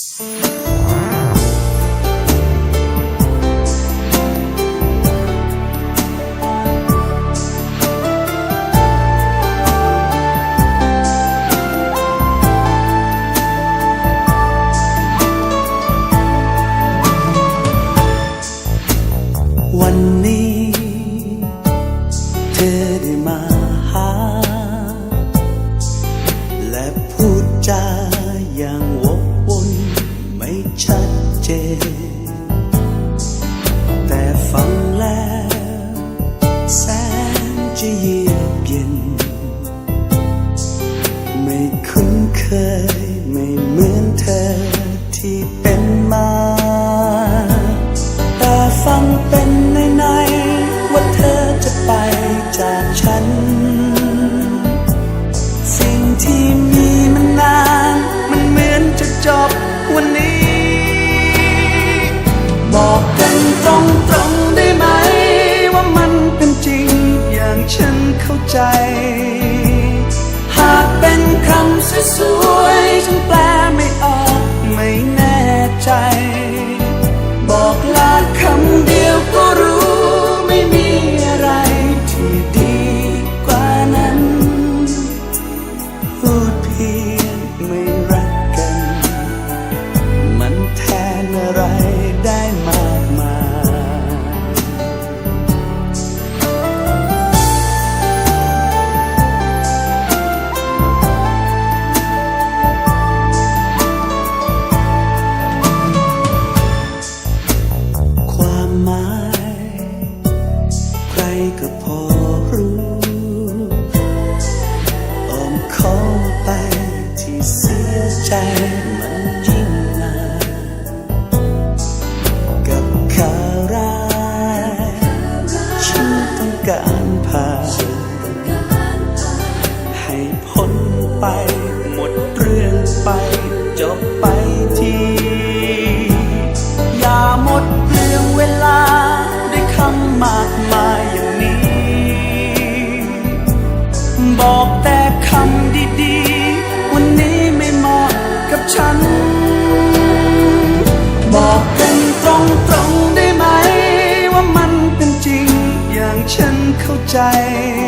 วันนี้ เธอได้มาันเข้าใจ หากเป็นคำสวยๆฉันแปลไม่ออกไม่แน่ใจ อใจมันยิ่งนานกับข่าวร้ายฉันต้องการผ่านให้พ้นไปหมดเรื่องไปจบไปทีอย่าหมดเรื่องเวลาด้คำมากมายอย่างนี้ บอก 摘。